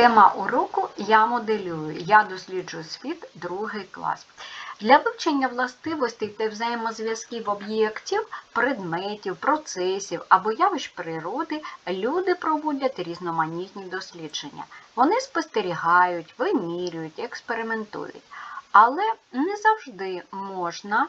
Тема уроку Я моделюю. Я досліджую світ, другий клас. Для вивчення властивостей та взаємозв'язків об'єктів, предметів, процесів або явищ природи люди проводять різноманітні дослідження. Вони спостерігають, вимірюють, експериментують. Але не завжди можна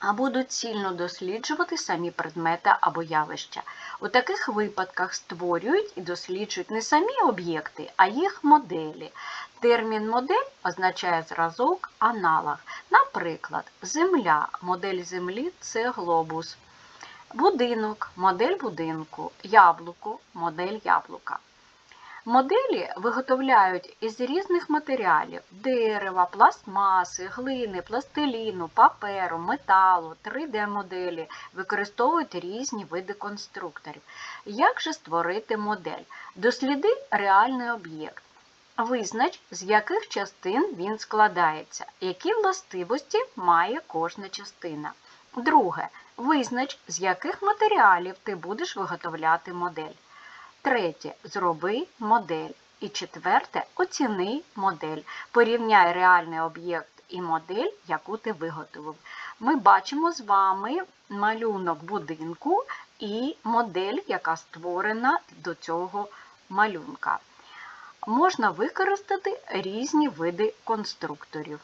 або доцільно досліджувати самі предмети або явища. У таких випадках створюють і досліджують не самі об'єкти, а їх моделі. Термін модель означає зразок, аналог. Наприклад, Земля, модель Землі це глобус. Будинок, модель будинку, яблуко, модель яблука. Моделі виготовляють із різних матеріалів дерева, пластмаси, глини, пластиліну, паперу, металу, 3D-моделі, використовують різні види конструкторів. Як же створити модель? Досліди реальний об'єкт. Визнач, з яких частин він складається, які властивості має кожна частина. Друге. Визнач, з яких матеріалів ти будеш виготовляти модель. Третє. Зроби модель. І четверте оціни модель. Порівняй реальний об'єкт і модель, яку ти виготовив. Ми бачимо з вами малюнок будинку і модель, яка створена до цього малюнка. Можна використати різні види конструкторів.